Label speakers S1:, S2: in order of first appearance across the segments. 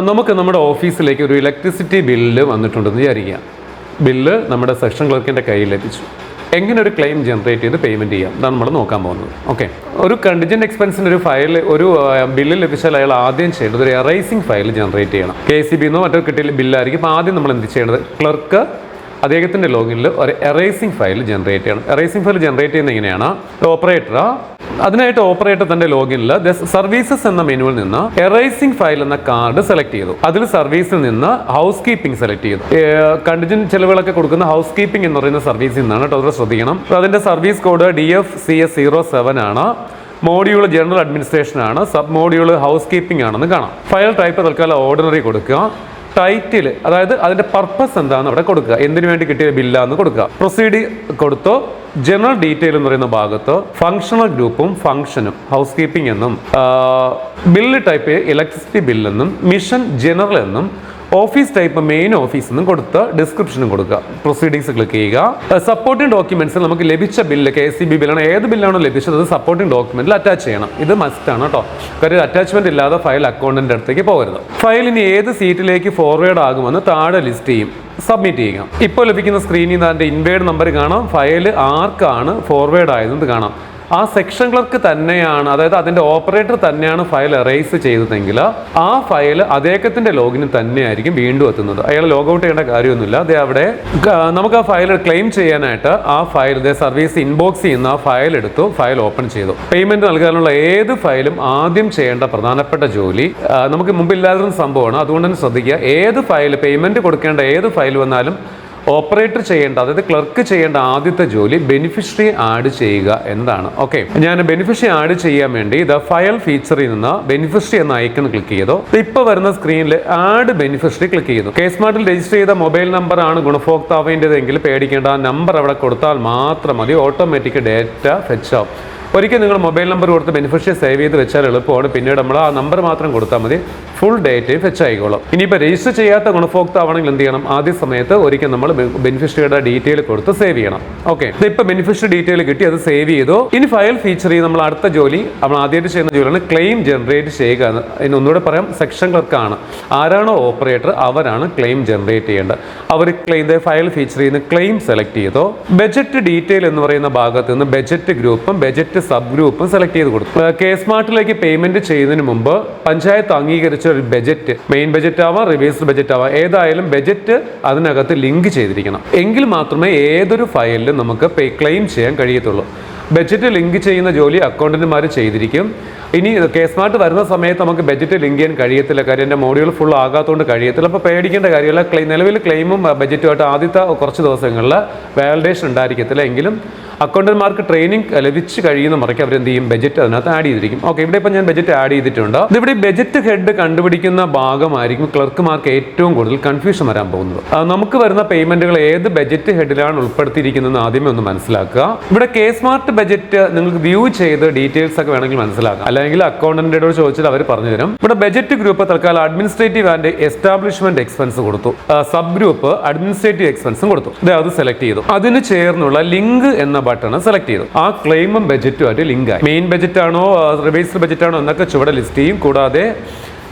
S1: നമുക്ക് നമ്മുടെ ഓഫീസിലേക്ക് ഒരു ഇലക്ട്രിസിറ്റി ബില്ല് വന്നിട്ടുണ്ടെന്ന് വിചാരിക്കുക. ബില്ല് നമ്മുടെ സെക്ഷൻ ക്ലർക്കിന്റെ കയ്യിൽ ലഭിച്ചു. എങ്ങനെ ഒരു ക്ലെയിം ജനറേറ്റ് ചെയ്ത് പേയ്മെന്റ് ചെയ്യാം? ഇതാണ് നമ്മൾ നോക്കാൻ പോകുന്നത്. ഓക്കെ. ഒരു കണ്ടിജന്റ് എക്സ്പെൻസിന്റെ ഒരു ഫയൽ ഒരു ബില്ല് ലഭിച്ചാൽ അയാൾ ആദ്യം ചെയ്യേണ്ടത് ഒരു എറൈസിങ് ഫയൽ ജനറേറ്റ് ചെയ്യണം. കെ സി ബി എന്നോ മറ്റോ കിട്ടിയ ബില്ലായിരിക്കും. ആദ്യം നമ്മൾ എന്ത് ചെയ്യേണ്ടത്? ക്ലർക്ക് അദ്ദേഹത്തിന്റെ ലോഗിനിൽ ഒരു എറേസിംഗ് ഫയൽ ജനറേറ്റ് ചെയ്യണം. എറേസിംഗ് ഫയൽ ജനറേറ്റ് ചെയ്യുന്ന എങ്ങനെയാണ്? ഓപ്പറേറ്റർ അതിനായിട്ട് ഓപ്പറേറ്റർ തന്റെ ലോഗിനിൽ സർവീസസ് എന്ന മെനുവിൽ നിന്ന് എറേസിംഗ് ഫയൽ എന്ന കാർഡ് സെലക്ട് ചെയ്തു. അതിൽ സർവീസിൽ നിന്ന് ഹൗസ് കീപ്പിംഗ് സെലക്ട് ചെയ്തു കണ്ടിജൻ ചെലവുകളൊക്കെ കൊടുക്കുന്ന ഹൗസ് കീപ്പിംഗ് എന്ന് പറയുന്ന സർവീസിൽ നിന്നാണ് കേട്ടോ ശ്രദ്ധിക്കണം. അതിന്റെ service code D F C S zero seven ആണ്. മോഡ്യൂൾ ജനറൽ അഡ്മിനിസ്ട്രേഷൻ ആണ്. സബ് മോഡ്യൂൾ ഹൗസ് കീപ്പിംഗ് ആണെന്ന് കാണാം. ഫയൽ ടൈപ്പ് തൽക്കാലം ഓർഡിനറി കൊടുക്കുക. ടൈറ്റിൽ അതായത് അതിന്റെ പർപ്പസ് എന്താണെന്ന് അവിടെ കൊടുക്കുക. എന്തിനു വേണ്ടി കിട്ടിയ ബില്ലാന്ന് കൊടുക്കുക. പ്രൊസീഡി കൊടുത്തോ ജനറൽ ഡീറ്റെയിൽ എന്ന് പറയുന്ന ഭാഗത്ത് ഫങ്ഷണൽ ഗ്രൂപ്പും ഫങ്ഷനും ഹൗസ് കീപ്പിംഗ് എന്നും ബില്ല് ടൈപ്പ് ഇലക്ട്രിസിറ്റി ബില്ലെന്നും മിഷൻ ജനറൽ എന്നും ഓഫീസ് ടൈപ്പ് മെയിൻ ഓഫീസ് എന്നും കൊടുത്ത് ഡിസ്ക്രിപ്ഷനും കൊടുക്കുക. പ്രൊസീഡിങ്സ് ക്ലിക്ക് ചെയ്യുക. സപ്പോർട്ടിംഗ് ഡോക്യുമെന്റ്സിൽ നമുക്ക് ലഭിച്ച ബില്ല് കെ സി ബി ബില്ലാണ് ഏത് ബില്ലാണോ ലഭിച്ചത് അത് സപ്പോർട്ടിംഗ് ഡോക്യുമെന്റിൽ അറ്റാച്ച് ചെയ്യണം. ഇത് മസ്റ്റ് ആണ് കേട്ടോ കാര്യം അറ്റാച്ച്മെന്റ് ഇല്ലാതെ ഫയൽ അക്കൗണ്ടിന്റെ അടുത്തേക്ക് പോകരുത്. ഫയൽ ഇനി ഏത് സീറ്റിലേക്ക് ഫോർവേഡ് ആകുമെന്ന് താഴെ ലിസ്റ്റ് ചെയ്യും. സബ്മിറ്റ് ചെയ്യുക. ഇപ്പോൾ ലഭിക്കുന്ന സ്ക്രീനിൽ നിന്ന് അതിന്റെ ഇൻവേഡ് നമ്പർ കാണാം. ഫയൽ ആർക്കാണ് ഫോർവേഡ് ആയതെന്ന് കാണാം. ആ സെക്ഷൻ ക്ലർക്ക് തന്നെയാണ് അതായത് അതിന്റെ ഓപ്പറേറ്റർ തന്നെയാണ് ഫയൽ എറേസ് ചെയ്തതെങ്കിൽ ആ ഫയൽ അദ്ദേഹത്തിന്റെ ലോഗിന് തന്നെയായിരിക്കും വീണ്ടും എത്തുന്നത്. അയാൾ ലോഗൗട്ട് ചെയ്യേണ്ട കാര്യമൊന്നുമില്ല. അതേ അവിടെ നമുക്ക് ആ ഫയൽ ക്ലെയിം ചെയ്യാനായിട്ട് ആ ഫയൽ ഇതേ സർവീസ് ഇൻബോക്സ് ചെയ്യുന്ന ആ ഫയൽ എടുത്തു ഫയൽ ഓപ്പൺ ചെയ്തു. പേയ്മെന്റ് നൽകാനുള്ള ഏത് ഫയലും ആദ്യം ചെയ്യേണ്ട പ്രധാനപ്പെട്ട ജോലി നമുക്ക് മുമ്പില്ലാതിരുന്ന സംഭവമാണ്. അതുകൊണ്ട് തന്നെ ശ്രദ്ധിക്കുക ഏത് ഫയൽ പേയ്മെന്റ് കൊടുക്കേണ്ട ഏത് ഫയൽ വന്നാലും ഓപ്പറേറ്റർ ചെയ്യേണ്ട അതായത് ക്ലർക്ക് ചെയ്യേണ്ട ആദ്യത്തെ ജോലി ബെനിഫിഷ്യറി ആഡ് ചെയ്യുക എന്നതാണ്. ഓക്കെ. ഞാൻ ബെനിഫിഷ്യറി ആഡ് ചെയ്യാൻ വേണ്ടി ഇത് ഫയൽ ഫീച്ചറിൽ നിന്ന് ബെനിഫിഷ്യറി എന്ന ഐക്കൺ ക്ലിക്ക് ചെയ്തു. ഇപ്പോൾ വരുന്ന സ്ക്രീനിൽ ആഡ് ബെനിഫിഷ്യറി ക്ലിക്ക് ചെയ്തു. കേസ് സ്മാർട്ടിൽ രജിസ്റ്റർ ചെയ്ത മൊബൈൽ നമ്പർ ആണ് ഗുണഭോക്താവിന്റെതെങ്കിൽ പേടിക്കേണ്ട നമ്പർ അവിടെ കൊടുത്താൽ മാത്രം മതി ഓട്ടോമാറ്റിക് ഡേറ്റ ഫെച്ച് ആവും. ഒരിക്കൽ നിങ്ങൾ മൊബൈൽ നമ്പർ കൊടുത്ത് ബെനിഫിഷ്യറി സേവ് ചെയ്ത് വെച്ചാൽ എളുപ്പമാണ്. പിന്നീട് നമ്മൾ ആ നമ്പർ മാത്രം കൊടുത്താൽ മതി. ഫുൾ ഡേറ്റ് ഫെച്ച് ആയിക്കോളും. ഇനിയിപ്പോൾ രജിസ്റ്റർ ചെയ്യാത്ത ഗുണഭോക്താവാണെങ്കിൽ എന്ത് ചെയ്യണം? ആദ്യ സമയത്ത് ഒരിക്കൽ നമ്മൾ ബെനിഫിഷ്യറിയുടെ ഡീറ്റെയിൽ കൊടുത്ത് സേവ് ചെയ്യണം. ഓക്കെ. ഇപ്പോൾ ബെനിഫിഷ്യറി ഡീറ്റെയിൽ കിട്ടി അത് സേവ് ചെയ്തു. ഇനി ഫയൽ ചെയ്ത് നമ്മൾ അടുത്ത ജോലി നമ്മൾ ആദ്യമായിട്ട് ചെയ്യുന്ന ജോലിയാണ് ക്ലെയിം ജനറേറ്റ് ചെയ്യുക. ഇനി ഒന്നുകൂടെ പറയാം സെക്ഷൻ ക്ലർക്കാണ്. ആരാണോ ഓപ്പറേറ്റർ അവരാണ് ക്ലെയിം ജനറേറ്റ് ചെയ്യേണ്ടത്. അവർ ക്ലെയിം ഫയൽ ഫീച്ചർ ചെയ്യുന്ന ക്ലെയിം സെലക്ട് ചെയ്തോ. ബജറ്റ് ഡീറ്റെയിൽ എന്ന് പറയുന്ന ഭാഗത്ത് നിന്ന് ബജറ്റ് ഗ്രൂപ്പും ബജറ്റ് സബ് ഗ്രൂപ്പ് സെലക്ട് ചെയ്ത് കൊടുക്കും കെ സ്മാർട്ടിലേക്ക് പേയ്മെന്റ് ചെയ്യുന്നതിന് മുമ്പ് പഞ്ചായത്ത് അംഗീകരിച്ച ഒരു ബജറ്റ് മെയിൻ ബജറ്റ് ആവാം റിവേഴ്സ് ബജറ്റ് ആവാം ഏതായാലും ബജറ്റ് അതിനകത്ത് ലിങ്ക് ചെയ്തിരിക്കണം. എങ്കിൽ മാത്രമേ ഏതൊരു ഫയലിലും നമുക്ക് പേ ക്ലെയിം ചെയ്യാൻ കഴിയത്തുള്ളൂ. ബജറ്റ് ലിങ്ക് ചെയ്യുന്ന ജോലി അക്കൗണ്ടന്റുമാർ ചെയ്തിരിക്കും. ഇനി കെ സ്മാർട്ട് വരുന്ന സമയത്ത് നമുക്ക് ബജറ്റ് ലിങ്ക് ചെയ്യാൻ കഴിയത്തില്ല. കാര്യം എന്റെ മോഡ്യൂൾ ഫുൾ ആകാത്തതുകൊണ്ട് കഴിയത്തില്ല. അപ്പോൾ പേടിക്കേണ്ട കാര്യമില്ല. ക്ലെയിം നിലവിൽ ക്ലെയിമും ബജറ്റുമായിട്ട് ആദ്യത്തെ കുറച്ച് ദിവസങ്ങളിൽ വാലിഡേഷൻ ഉണ്ടായിരിക്കത്തില്ല. എങ്കിലും അക്കൗണ്ടന്മാർക്ക് ട്രെയിനിങ് ലഭിച്ചു കഴിയുന്ന മുറയ്ക്ക് അവർ എന്ത് ചെയ്യും? ബജറ്റ് അതിനകത്ത് ആഡ് ചെയ്തിരിക്കും. ഓക്കെ ഇവിടെ ഇപ്പം ഞാൻ ബജറ്റ് ആഡ് ചെയ്തിട്ടുണ്ട്. ഇവിടെ ബജറ്റ് ഹെഡ് കണ്ടുപിടിക്കുന്ന ഭാഗമായിരിക്കും ക്ലർക്കുമാർക്ക് ഏറ്റവും കൂടുതൽ കൺഫ്യൂഷൻ വരാൻ പോകുന്നത്. നമുക്ക് വരുന്ന പേയ്മെന്റുകൾ ഏത് ബജറ്റ് ഹെഡിലാണ് ഉൾപ്പെടുത്തിയിരിക്കുന്നത് ആദ്യമേ ഒന്ന് മനസ്സിലാക്കുക. ഇവിടെ കെ സ്മാർട്ട് ബജറ്റ് നിങ്ങൾക്ക് വ്യൂ ചെയ്ത് ഡീറ്റെയിൽസ് ഒക്കെ വേണമെങ്കിൽ മനസ്സിലാക്കാം. അല്ലെങ്കിൽ അക്കൗണ്ടന്റിനോട് ചോദിച്ചാൽ അവർ പറഞ്ഞു തരും ഇവിടെ ബജറ്റ് ഗ്രൂപ്പ് തൽക്കാലം അഡ്മിനിസ്ട്രേറ്റീവ് ആൻഡ് എസ്റ്റാബ്ലിഷ്മെന്റ് എക്സ്പെൻസ് കൊടുത്തു. സബ് ഗ്രൂപ്പ് അഡ്മിനിസ്ട്രേറ്റീവ് എക്സ്പെൻസും കൊടുത്തു. അത് സെലക്ട് ചെയ്തു. അതിന് ചേർന്നുള്ള ലിങ്ക് എന്ന ബട്ടൺ സെലക്ട് ചെയ്തു. ആ ക്ലെയിമും ബജറ്റുമായിട്ട് ലിങ്ക് ആയി. മെയിൻ ബജറ്റ് ആണോ റിവേഴ്സ് ആണോ എന്നൊക്കെ ചുവടെ ലിസ്റ്റ് ചെയ്യും. കൂടാതെ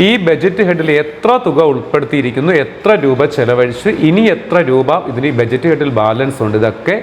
S1: ഈ ബജറ്റ് ഹെഡിൽ എത്ര തുക ഉൾപ്പെടുത്തിയിരിക്കുന്നു എത്ര രൂപ ചെലവഴിച്ച് ഇനി എത്ര രൂപ ഇതിന് ഈ ബജറ്റ് ഹെഡിൽ ബാലൻസ് ഉണ്ട് ഇതൊക്കെ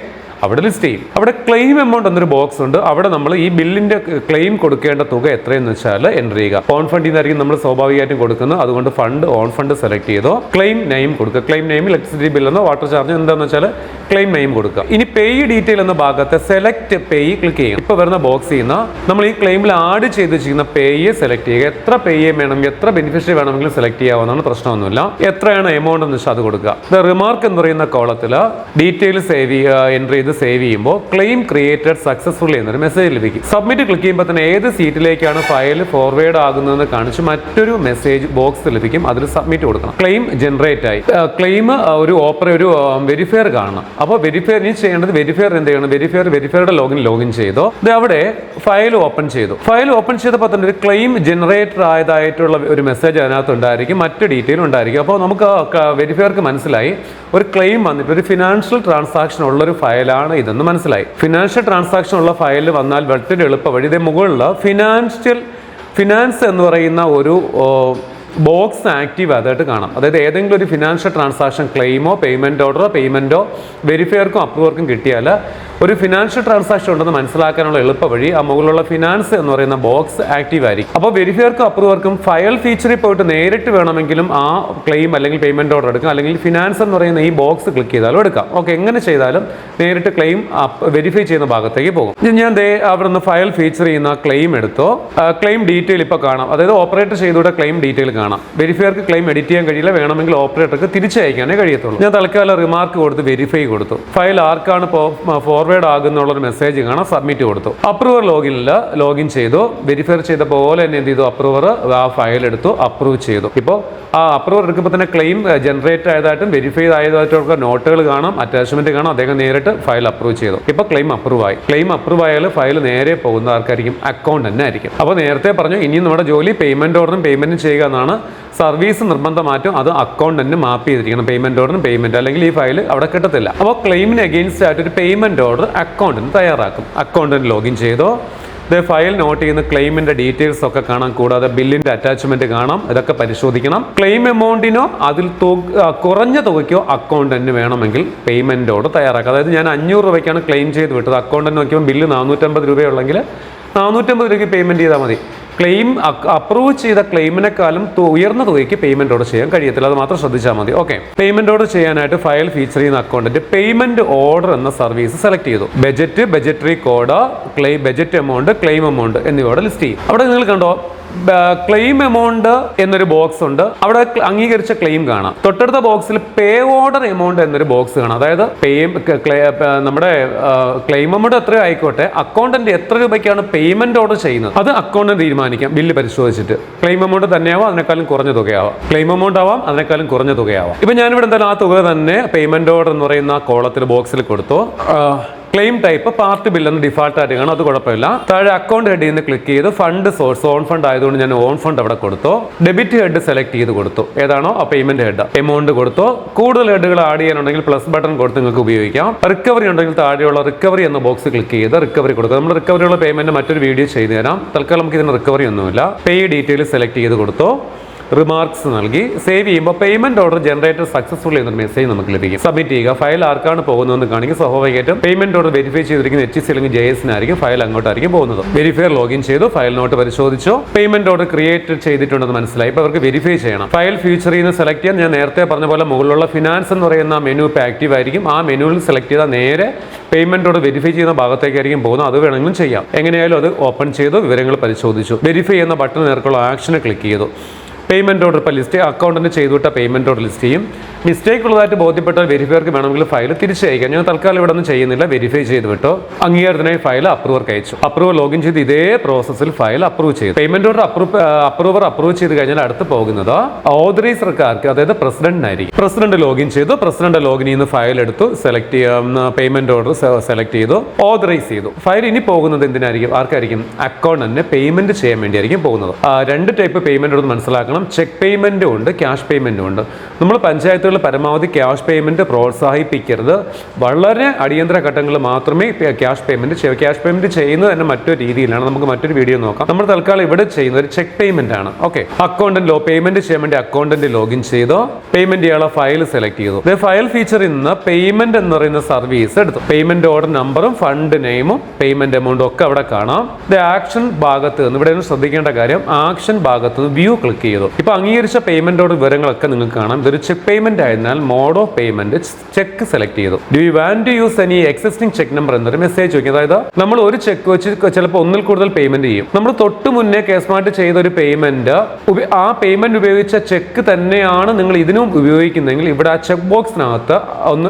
S1: അവിടെ ലിസ്റ്റ് ചെയ്യും. അവിടെ ക്ലെയിം എമൗണ്ട് എന്നൊരു ബോക്സ് ഉണ്ട്. അവിടെ നമ്മൾ ഈ ബില്ലിന്റെ ക്ലെയിം കൊടുക്കേണ്ട തുക എത്രയെന്ന് വെച്ചാൽ എൻട്രി ചെയ്യുക. ഓൺ ഫണ്ടിൽ നിന്നായിരിക്കും നമ്മൾ സ്വാഭാവികമായിട്ടും കൊടുക്കുന്നത്. അതുകൊണ്ട് ഫണ്ട് ഓൺ ഫണ്ട് സെലക്ട് ചെയ്തോ ക്ലെയിം നെയിം കൊടുക്കുക. ക്ലെയിം നെയിം ഇലക്ട്രിസിറ്റി ബിൽ എന്നോ വാട്ടർ ചാർജ് എന്താണെന്ന് വെച്ചാൽ ക്ലെയിം നെയിം കൊടുക്കുക. ഇനി പേയ് ഡീറ്റെയിൽ എന്ന ഭാഗത്ത് സെലക്ട് പേയ് ക്ലിക്ക് ചെയ്യും ഇപ്പോൾ വരുന്ന ബോക്സ് ചെയ്യുന്ന നമ്മൾ ഈ ക്ലെയിമിൽ ആഡ് ചെയ്ത് ചെയ്യുന്ന പേയെ സെലക്ട് ചെയ്യുക. എത്ര പേയെ വേണമെങ്കിൽ എത്ര ബെനിഫിഷ്യറി വേണമെങ്കിലും സെലക്ട് ചെയ്യാവുന്നതാണ് പ്രശ്നമൊന്നുമില്ല. എത്രയാണ് എമൗണ്ട് എന്ന് വെച്ചാൽ അത് കൊടുക്കുക. റിമാർക്ക് എന്ന് പറയുന്ന കോളത്തിൽ ഡീറ്റെയിൽ സേവ് ചെയ്യുക എൻട്രി ചെയ്ത് സേവ് ചെയ്യുമ്പോൾ ക്ലെയിം ക്രിയേറ്റഡ് സക്സസ്ഫുള്ളി എന്നൊരു മെസ്സേജ് ലഭിക്കും. സബ്മിറ്റ് ക്ലിക്ക് ചെയ്യുമ്പോൾ തന്നെ ഏത് സീറ്റിലേക്കാണ് ഫയൽ ഫോർവേഡ് ആകുന്നതെന്ന് കാണിച്ച് മറ്റൊരു മെസ്സേജ് ബോക്സ് ലഭിക്കും. അതിൽ സബ്മിറ്റ് കൊടുക്കണം. ക്ലെയിം ജനറേറ്റ് ആയി. ക്ലെയിം ഒരു ഓപ്പറ ഒരു വെരിഫയർ കാണണം. അപ്പോൾ വെരിഫയർ ഇനി ചെയ്യേണ്ടത് വെരിഫയർ എന്ത് ചെയ്യണം വെരിഫയർ വെരിഫയറുടെ ലോഗിൻ ലോഗിൻ ചെയ്തോ. ഇത് അവിടെ ഫയൽ ഓപ്പൺ ചെയ്തു. ഫയൽ ഓപ്പൺ ചെയ്തപ്പോൾ തന്നെ ഒരു ക്ലെയിം ജനറേറ്റർ ആയതായിട്ടുള്ള ഒരു മെസ്സേജ് അതിനകത്ത് ഉണ്ടായിരിക്കും. മറ്റ് ഡീറ്റെയിൽ ഉണ്ടായിരിക്കും. അപ്പോൾ നമുക്ക് വെരിഫയർക്ക് മനസ്സിലായി. ഒരു ക്ലെയിം വന്നിട്ട് ഒരു ഫിനാൻഷ്യൽ ട്രാൻസാക്ഷൻ ഉള്ള ഒരു ഫയലാണ് ഇതെന്ന് മനസ്സിലായി. ഫിനാൻഷ്യൽ ട്രാൻസാക്ഷൻ ഉള്ള ഫയൽ വന്നാൽ വളരെ എളുപ്പ വഴി ഇതേ മുകളിൽ ഫിനാൻഷ്യൽ ഫിനാൻസ് എന്ന് പറയുന്ന ഒരു ബോക്സ് ആക്റ്റീവ് അതായിട്ട് കാണാം. അതായത് ഏതെങ്കിലും ഒരു ഫിനാൻഷ്യൽ ട്രാൻസാക്ഷൻ ക്ലെയിമോ പേയ്മെന്റ് ഓർഡറോ പേയ്മെന്റോ വെരിഫയർക്കും അപ്രൂവർക്കും കിട്ടിയാൽ ഒരു ഫിനാൻഷ്യൽ ട്രാൻസാക്ഷൻ ഉണ്ടെന്ന് മനസ്സിലാക്കാനുള്ള എളുപ്പ വഴി ആ മുകളിലുള്ള ഫിനാൻസ് എന്ന് പറയുന്ന ബോക്സ് ആക്റ്റീവ് ആയിരിക്കും. അപ്പോൾ വെരിഫയർക്കും അപ്രൂവർക്കും ഫയൽ ഫീച്ചറിൽ പോയിട്ട് നേരിട്ട് വേണമെങ്കിലും ആ ക്ലെയിം അല്ലെങ്കിൽ പേയ്മെന്റ് ഓർഡർ എടുക്കാം. അല്ലെങ്കിൽ ഫിനാൻസ് എന്ന് പറയുന്ന ഈ ബോക്സ് ക്ലിക്ക് ചെയ്താലും എടുക്കാം. ഓക്കെ എങ്ങനെ ചെയ്താലും നേരിട്ട് ക്ലെയിം വെരിഫൈ ചെയ്യുന്ന ഭാഗത്തേക്ക് പോകും. ഞാൻ ദേ അവിടെ നിന്ന് ഫയൽ ഫീച്ചർ ചെയ്യുന്ന ക്ലെയിം എടുത്തോ. ക്ലെയിം ഡീറ്റെയിൽ ഇപ്പോൾ കാണാം. അതായത് ഓപ്പറേറ്റ് ചെയ്തുകൂടെ ക്ലെയിം ഡീറ്റെയിൽ കാണാം. വെരിഫയർക്ക് ക്ലെയിം എഡിറ്റ് ചെയ്യാൻ കഴിയില്ല. വേണമെങ്കിൽ ഓപ്പറേറ്റർക്ക് തിരിച്ചയക്കാനേ കഴിയത്തുള്ളൂ. ഞാൻ തൽക്കാലം റിമാർക്ക് കൊടുത്ത് വെരിഫൈ കൊടുത്തു. ഫയൽ ആർക്കാണ് ഫോർവേഡ് ആകുന്നുള്ളൊരു മെസ്സേജ് കാണാം സബ്മിറ്റ് കൊടുത്തു. അപ്രൂവർ ലോഗിനിൽ ലോഗിൻ ചെയ്തു. വെരിഫൈ ചെയ്ത പോലെ തന്നെ എന്ത് ചെയ്തു? അപ്രൂവർ ആ ഫയൽ എടുത്തു. അപ്രൂവ് ചെയ്തു. ഇപ്പോൾ ആ അപ്രൂവർ എടുക്കുമ്പോൾ തന്നെ ക്ലെയിം ജനറേറ്റ് ആയതായിട്ടും വെരിഫൈ ആയതായിട്ടും നോട്ടുകൾ കാണാം. അറ്റാച്ച്മെന്റ് കാണാം. അദ്ദേഹം നേരിട്ട് ഫയൽ അപ്രൂവ് ചെയ്തു. ഇപ്പോൾ ക്ലെയിം അപ്രൂവ് ആയി. ക്ലെയിം അപ്രൂവ് ആയാൽ ഫയൽ നേരെ പോകുന്ന ആർക്കായിരിക്കും അക്കൗണ്ട് തന്നെ ആയിരിക്കും. അപ്പോൾ നേരത്തെ പറഞ്ഞു ഇനി നമ്മുടെ ജോലി പേയ്മെന്റ് ഓർഡറും പേയ്മെന്റും ചെയ്യുക എന്നാണ് സർവീസ് നിർബന്ധമായിട്ടും അത് അക്കൗണ്ടിന് മാപ്പ് ചെയ്തിരിക്കണം. പേയ്മെന്റ് ഓർഡറും പേയ്മെന്റ് അല്ലെങ്കിൽ ഈ ഫയൽ അവിടെ കിട്ടത്തില്ല. അപ്പോൾ ക്ലെയിമിന് അഗെയിൻസ്റ്റ് ആയിട്ട് ഒരു പേയ്മെന്റ് ഓർഡർ അക്കൗണ്ടിന് തയ്യാറാക്കും. അക്കൗണ്ടന്റ് ലോഗിൻ ചെയ്തോ ഇത് ഫയൽ നോട്ട് ചെയ്യുന്ന ക്ലെയിമിന്റെ ഡീറ്റെയിൽസ് ഒക്കെ കാണാം. കൂടാതെ ബില്ലിന്റെ അറ്റാച്ച്മെന്റ് കാണാം. ഇതൊക്കെ പരിശോധിക്കണം. ക്ലെയിം എമൗണ്ടിനോ അതിൽ കുറഞ്ഞ തുകയ്ക്കോ അക്കൗണ്ടന്റിന് വേണമെങ്കിൽ പേയ്മെന്റ് ഓർഡർ തയ്യാറാക്കാം. അതായത് ഞാൻ അഞ്ഞൂറ് രൂപയ്ക്കാണ് ക്ലെയിം ചെയ്ത് വിട്ടത്. അക്കൗണ്ടന്റ് നോക്കിയപ്പോൾ ബില്ല് നാനൂറ്റമ്പത് രൂപയുള്ളെങ്കിൽ നാനൂറ്റമ്പത് രൂപയ്ക്ക് പേയ്മെന്റ് ചെയ്താൽ മതി. ക്ലെയിം അപ്രൂവ് ചെയ്ത ക്ലെയിമിനെക്കാളും ഉയർന്ന തുകയ്ക്ക് ഓർഡർ ചെയ്യാൻ കഴിയത്തില്ല. അത് മാത്രം ശ്രദ്ധിച്ചാൽ മതി. ഓക്കെ പേയ്മെന്റ് ഓർഡർ ചെയ്യാനായിട്ട് ഫയൽ ഫീച്ചർ ചെയ്യുന്ന അക്കൗണ്ടിന്റെ പേയ്മെന്റ് ഓർഡർ എന്ന സർവീസ് സെലക്ട് ചെയ്തു. Budget budgetary code claim budget amount claim amount എന്നിവയോടെ list ചെയ്യും. അവിടെ നിങ്ങൾ കണ്ടോ? ക്ലെയിം എമൗണ്ട് എന്നൊരു ബോക്സ് ഉണ്ട്. അവിടെ അംഗീകരിച്ച ക്ലെയിം കാണാം. തൊട്ടടുത്ത ബോക്സിൽ പേ ഓർഡർ എമൗണ്ട് എന്നൊരു ബോക്സ് കാണാം. അതായത് പേ നമ്മുടെ ക്ലെയിം എമൗണ്ട് എത്ര ആയിക്കോട്ടെ അക്കൗണ്ടന്റ് എത്ര രൂപയ്ക്കാണ് പേയ്മെന്റ് ഓർഡർ ചെയ്യുന്നത്? അത് അക്കൗണ്ടന്റ് തീരുമാനിക്കാം ബില്ല് പരിശോധിച്ചിട്ട്. ക്ലെയിം എമൗണ്ട് തന്നെയാവാം അതിനേക്കാളും കുറഞ്ഞ തുകയാവാം. ക്ലെയിം എമൗണ്ട് ആവാം അതിനേക്കാളും കുറഞ്ഞ തുകയാവാം. ഇപ്പൊ ഞാനിവിടെ എന്തായാലും ആ തുക തന്നെ പേയ്മെന്റ് ഓർഡർ എന്ന് പറയുന്ന കോളത്തിൽ ബോക്സിൽ കൊടുത്തു. ക്ലെയിം ടൈപ്പ് പാർട്ട് ബിൽ എന്ന് ഡിഫാൾട്ട് ആയിട്ട് കാണും. അത് കുഴപ്പമില്ല. താഴെ അക്കൗണ്ട് ഹെഡിൽ നിന്ന് ക്ലിക്ക് ചെയ്ത് ഫണ്ട് സോഴ്സ് ഓൺ ഫണ്ട് ആയതുകൊണ്ട് ഞാൻ ഓൺ ഫണ്ട് അവിടെ കൊടുത്തു. ഡെബിറ്റ് ഹെഡ് സെലക്ട് ചെയ്ത് കൊടുത്തു. ഏതാണോ? ആ പേയ്മെന്റ് ഹെഡ് എമൗണ്ട് കൊടുത്തു. കൂടുതൽ ഹെഡുകൾ ആഡ് ചെയ്യാനുണ്ടെങ്കിൽ പ്ലസ് ബട്ടൺ കൊടുത്ത് നിങ്ങൾക്ക് ഉപയോഗിക്കാം. റിക്കവറി ഉണ്ടെങ്കിൽ താഴെയുള്ള റിക്കവറി എന്ന ബോക്സ് ക്ലിക്ക് ചെയ്ത് റിക്കവറി കൊടുക്കുക. നമ്മൾ റിക്കവറിയുള്ള പേയ്മെന്റ് മറ്റൊരു വീഡിയോ ചെയ്തു തരാം തൽക്കാലം നമുക്ക് ഇതിന് റിക്കവറി ഒന്നുമില്ല. പേ ഡീറ്റെയിൽ സെലക്ട് ചെയ്ത് കൊടുത്തു. റിമാർക്സ് നൽകി സേവ് ചെയ്യുമ്പോൾ പേയ്മെന്റ് ഓർഡർ ജനറേറ്റർ സക്സസ്ഫുൾ എന്നൊരു മെസ്സേജ് നമുക്ക് ലഭിക്കും. സബ്മിറ്റ് ചെയ്യുക. ഫയൽ ആർക്കാണ് പോകുന്നതെന്ന് കാണിക്കും സ്വാഭാവികമായിട്ടും പേയ്മെന്റ് ഓർഡർ വെരിഫൈ ചെയ്തിരിക്കുന്ന എച്ച് സി അല്ലെങ്കിൽ ജെ എസിനായിരിക്കും ഫയൽ അങ്ങോട്ടായിരിക്കും പോകുന്നത്. വെരിഫയർ ലോഗിൻ ചെയ്തു. ഫയൽ നോട്ട് പരിശോധിച്ചു. പേയ്മെന്റ് ഓർഡർ ക്രിയേറ്റ് ചെയ്തിട്ടുണ്ടെന്ന് മനസ്സിലായി. ഇപ്പോൾ അവർക്ക് വെരിഫൈ ചെയ്യണം. ഫയൽ ഫ്യൂച്ചർ ചെയ്യുന്ന സെലക്ട് ചെയ്യാൻ ഞാൻ നേരത്തെ പറഞ്ഞ പോലെ മുകളിലുള്ള ഫിനാൻസ് എന്ന് പറയുന്ന മെനു ഇപ്പോൾ ആക്റ്റീവ് ആയിരിക്കും. ആ മെനുവിൽ സെലക്ട് ചെയ്താൽ നേരെ പേയ്മെന്റ് ഓർഡർ വെരിഫൈ ചെയ്യുന്ന ഭാഗത്തേക്കായിരിക്കും പോകുന്നത്. അത് വേണമെങ്കിലും ചെയ്യാം. എങ്ങനെയായാലും അത് ഓപ്പൺ ചെയ്തു. വിവരങ്ങൾ പരിശോധിച്ചു. വെരിഫൈ എന്ന ബട്ടൺ നേർക്കുള്ള ആക്ഷനെ ക്ലിക്ക് ചെയ്തു. പേയ്മെന്റ് ഓർഡർ ഇപ്പോൾ ലിസ്റ്റ് അക്കൗണ്ടിന് ചെയ്തുവിട്ട പേയ്മെന്റ് ഓർഡർ ലിസ്റ്റ് ചെയ്യും. മിസ്റ്റേക്ക് ഉള്ളതായിട്ട് ബോധ്യപ്പെട്ടാൽ വെരിഫയർക്ക് വേണമെങ്കിൽ ഫയൽ തിരിച്ചയക്കാം. ഞാൻ തൽക്കാലം ഇവിടെ ഒന്നും ചെയ്യുന്നില്ല. വെരിഫൈ ചെയ്ത് വിട്ടോ. അംഗീകാരത്തിനായി ഫയൽ അപ്രൂവർക്ക് അയച്ചു. അപ്രൂവർ ലോഗിൻ ചെയ്ത് ഇതേ പ്രോസസ്സിൽ ഫയൽ അപ്രൂവ് ചെയ്തു. Payment order approve approver approve ചെയ്ത് കഴിഞ്ഞാൽ അടുത്ത് പോകുന്നത് ഓതറൈസർക്കാർക്ക് അതായത് പ്രസിഡന്റിനായിരിക്കും. പ്രസിഡന്റ് ലോഗിൻ ചെയ്തു. പ്രസിഡന്റ് ലോഗിൻ ചെയ്യുന്ന ഫയൽ എടുത്തു. സെലക്ട് പേയ്മെന്റ് ഓർഡർ സെലക്ട് ചെയ്തു. ഓതറൈസ് ചെയ്തു. ഫയൽ ഇനി പോകുന്നത് എന്തിനായിരിക്കും? ആർക്കായിരിക്കും? അക്കൗണ്ടന്റിന് പേയ്മെന്റ് ചെയ്യാൻ വേണ്ടിയായിരിക്കും പോകുന്നത്. രണ്ട് ടൈപ്പ് പേയ്മെന്റ് ഉണ്ടെന്ന് മനസ്സിലാക്കണം. ചെക്ക് പേയ്മെന്റും ഉണ്ട് ക്യാഷ് പേയ്മെന്റും ഉണ്ട്. നമ്മൾ പഞ്ചായത്തുകളിൽ പരമാവധി ക്യാഷ് പേയ്മെന്റ് പ്രോത്സാഹിപ്പിക്കരുത്. വളരെ അടിയന്തര ഘട്ടങ്ങളിൽ മാത്രമേ ക്യാഷ് പേയ്മെന്റ് ക്യാഷ് പേയ്മെന്റ് ചെയ്യുന്നത് തന്നെ മറ്റൊരു രീതിയിലാണ്. നമുക്ക് മറ്റൊരു വീഡിയോ നോക്കാം. നമ്മൾ തൽക്കാലം ഇവിടെ ചെയ്യുന്ന ഒരു ചെക്ക് പേയ്മെന്റ് ആണ്. ഓക്കെ അക്കൗണ്ടന്റ് ലോ പേയ്മെന്റ് ചെയ്യാൻ വേണ്ടി അക്കൗണ്ടന്റ് ലോഗിൻ ചെയ്തോ. പേയ്മെന്റ് ചെയ്യാനുള്ള ഫയൽ സെലക്ട് ചെയ്തു. ഫയൽ ഫീച്ചറിൽ നിന്ന് പേയ്മെന്റ് എന്ന് പറയുന്ന സർവീസ് എടുത്തു. പേയ്മെന്റ് ഓർഡർ നമ്പറും ഫണ്ട് നെയിമും പേയ്മെന്റ് എമൗണ്ടും ഒക്കെ അവിടെ കാണാം. ഇത് ആക്ഷൻ ഭാഗത്ത് നിന്ന് ഇവിടെ ശ്രദ്ധിക്കേണ്ട കാര്യം ആക്ഷൻ ഭാഗത്ത് വ്യൂ ക്ലിക്ക് ചെയ്തു. ഇപ്പൊ അംഗീകരിച്ച ഓർഡർ വിവരങ്ങളൊക്കെ നിങ്ങൾക്ക് കാണാം. ഇതൊരു ചെക്ക് പേയ്മെന്റ് ആയതിനാൽ mode of payment cheque select ചെയ്തു. Do you want to use any existing cheque number എന്നൊരു മെസ്സേജ് ചോദിക്കും. അതായത് നമ്മൾ ഒരു ചെക്ക് വെച്ച് ചിലപ്പോൾ ഒന്നിൽ കൂടുതൽ പേയ്മെന്റ് ചെയ്യും. നമ്മൾ തൊട്ട് മുന്നേ കേസ്മാർട്ട് ചെയ്ത ഒരു പേയ്മെന്റ് ആ പേയ്മെന്റ് ഉപയോഗിച്ച ചെക്ക് തന്നെയാണ് നിങ്ങൾ ഇതിനും ഉപയോഗിക്കുന്നതെങ്കിൽ ഇവിടെ ആ ചെക്ക് ബോക്സിനകത്ത് ഒന്ന്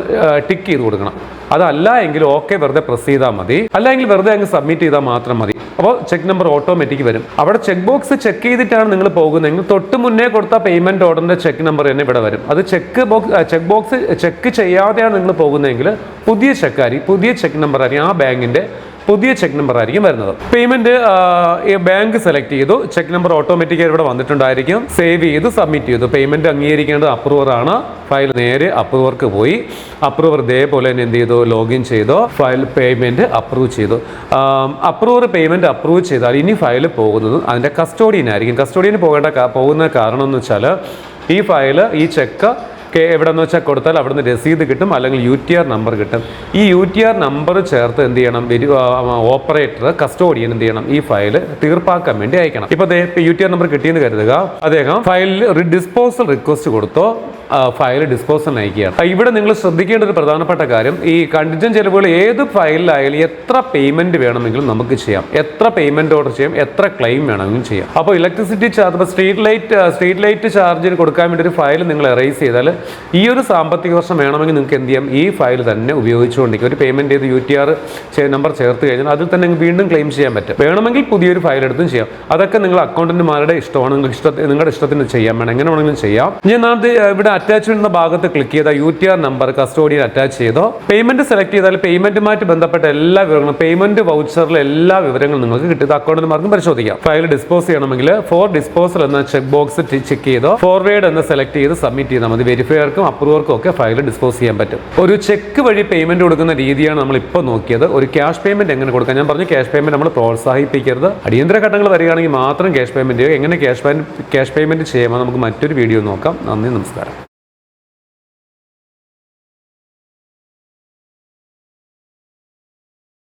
S1: ടിക്ക് ചെയ്ത് കൊടുക്കണം. അതല്ല എങ്കിൽ ഓക്കെ വെറുതെ പ്രസ് ചെയ്താൽ മതി. അല്ലെങ്കിൽ വെറുതെ അങ്ങ് സബ്മിറ്റ് ചെയ്താൽ മാത്രം മതി. അപ്പോൾ ചെക്ക് നമ്പർ ഓട്ടോമാറ്റിക് വരും. അവിടെ ചെക്ക് ബോക്സ് ചെക്ക് ചെയ്തിട്ടാണ് നിങ്ങൾ പോകുന്നതെങ്കിൽ തൊട്ട് മുന്നേ കൊടുത്ത പേയ്മെന്റ് ഓർഡറിന്റെ ചെക്ക് നമ്പർ തന്നെ ഇവിടെ വരും. അത് check box check box check ചെയ്യാതെയാണ് നിങ്ങൾ പോകുന്നതെങ്കിൽ പുതിയ ചെക്കാരി പുതിയ ചെക്ക് നമ്പർ ആയിരിക്കും ആ ബാങ്കിന്റെ പുതിയ ചെക്ക് നമ്പർ ആയിരിക്കും വരുന്നത്. പേയ്മെന്റ് ബാങ്ക് സെലക്ട് ചെയ്തു. ചെക്ക് നമ്പർ ഓട്ടോമാറ്റിക്കായി ഇവിടെ വന്നിട്ടുണ്ടായിരിക്കും. സേവ് ചെയ്ത് സബ്മിറ്റ് ചെയ്തു. പേയ്മെന്റ് അംഗീകരിക്കേണ്ടത് അപ്രൂവർ ആണ്. ഫയൽ നേരെ അപ്രൂവർക്ക് പോയി. അപ്രൂവർ ഇതേപോലെ തന്നെ എന്ത് ചെയ്തു? ലോഗിൻ ചെയ്തു. ഫയൽ പേയ്മെന്റ് അപ്രൂവ് ചെയ്തു. അപ്രൂവർ പേയ്മെന്റ് അപ്രൂവ് ചെയ്താൽ ഇനി ഫയൽ പോകുന്നത് അതിന്റെ കസ്റ്റോഡിയൻ ആയിരിക്കും. കസ്റ്റോഡിയൻ പോകേണ്ട പോകുന്ന കാരണം എന്ന് വെച്ചാൽ ഈ ഫയൽ ഈ ചെക്ക് കെ എവിടെ നിന്ന് വെച്ചാൽ കൊടുത്താൽ അവിടുന്ന് രസീത് കിട്ടും അല്ലെങ്കിൽ യു ടി ആർ നമ്പർ കിട്ടും. ഈ യു ടി ആർ നമ്പർ ചേർത്ത് എന്ത് ചെയ്യണം? ഓപ്പറേറ്റർ കസ്റ്റോഡിയൻ എന്ത് ചെയ്യണം? ഈ ഫയൽ തീർപ്പാക്കാൻ വേണ്ടി അയക്കണം. ഇപ്പൊ യു ടി ആർ നമ്പർ കിട്ടിയെന്ന് കരുതുക. അദ്ദേഹം ഫയലിൽ ഡിസ്പോസൽ റിക്വസ്റ്റ് കൊടുത്തോ ഫയൽ ഡിസ്പോസൽ അയക്കുകയാണ് ഇവിടെ നിങ്ങൾ ശ്രദ്ധിക്കേണ്ട ഒരു പ്രധാനപ്പെട്ട കാര്യം ഈ കണ്ടിജൻ ചെലവുകൾ ഏത് ഫയലിലായാലും എത്ര പേയ്മെന്റ് വേണമെങ്കിലും നമുക്ക് ചെയ്യാം. എത്ര പേയ്മെന്റ് ഓർഡർ ചെയ്യാം എത്ര ക്ലെയിം വേണമെങ്കിലും ചെയ്യാം. അപ്പോൾ electricity charge street light street light ചാർജിന് കൊടുക്കാൻ വേണ്ടി ഒരു ഫയൽ നിങ്ങൾ എറേസ് ചെയ്താൽ ഈ ഒരു സാമ്പത്തിക വർഷം വേണമെങ്കിൽ നിങ്ങൾക്ക് എന്ത് ചെയ്യാം? ഈ ഫയൽ തന്നെ ഉപയോഗിച്ചുകൊണ്ടിരിക്കും ഒരു പേയ്മെന്റ് ചെയ്ത് യു ടി ആർ നമ്പർ ചേർത്ത് കഴിഞ്ഞാൽ അതിൽ തന്നെ വീണ്ടും ക്ലെയിം ചെയ്യാൻ പറ്റും. വേണമെങ്കിൽ പുതിയൊരു ഫയൽ എടുത്തും ചെയ്യാം. അതൊക്കെ നിങ്ങൾ അക്കൗണ്ടന്റുമാരുടെ ഇഷ്ടമാണ്. നിങ്ങൾ ഇഷ്ടത്തിന് നിങ്ങളുടെ ഇഷ്ടത്തിന് ചെയ്യാൻ വേണം. എങ്ങനെ വേണമെങ്കിലും ചെയ്യാം. ഞാൻ അത് ഇവിടെ അറ്റാച്ച് ചെയ്യുന്ന ഭാഗത്ത് ക്ലിക്ക് ചെയ്താൽ U T R number custodian attach ചെയ്തോ? പേയ്മെന്റ് സെലക്ട് ചെയ്താൽ പേയ്മെന്റുമായിട്ട് ബന്ധപ്പെട്ട എല്ലാ വിവരങ്ങളും പേയ്മെന്റ് വൗച്ചറിലെ എല്ലാ വിവരങ്ങളും നിങ്ങൾക്ക് കിട്ടിയത് അക്കൗണ്ടന്റുമാർക്കും പരിശോധിക്കാം. ഫയൽ ഡിസ്പോസ് ചെയ്യണമെങ്കിൽ ഫോർ ഡിസ്പോസൽ എന്ന ചെക്ക് ബോക്സ് ചെക്ക് ചെയ്തോ? ഫോർവേഡ് എന്ന് സെലക്ട് ചെയ്ത് സബ്മിറ്റ് ചെയ്താൽ മതി. വെരിഫയർക്കും അപ്രൂവർക്കും ഒക്കെ ഫയൽ ഡിസ്പോസ് ചെയ്യാൻ പറ്റും. ഒരു ചെക്ക് വഴി പേയ്മെന്റ് കൊടുക്കുന്ന രീതിയാണ് നമ്മൾ ഇപ്പോൾ നോക്കിയത്. ഒരു ക്യാഷ് പേയ്മെന്റ് എങ്ങനെ കൊടുക്കാം? ഞാൻ പറഞ്ഞു ക്യാഷ് പേയ്മെന്റ് നമ്മൾ പ്രോത്സാഹിപ്പിക്കരുത്. അടിയന്തര ഘട്ടങ്ങൾ വരികയാണെങ്കിൽ മാത്രം ക്യാഷ് പേയ്മെന്റ് ചെയ്യുക. എങ്ങനെ ക്യാഷ് ക്യാഷ് പേയ്മെന്റ് ചെയ്യാമോ നമുക്ക് മറ്റൊരു വീഡിയോ നോക്കാം. നന്ദി നമസ്കാരം.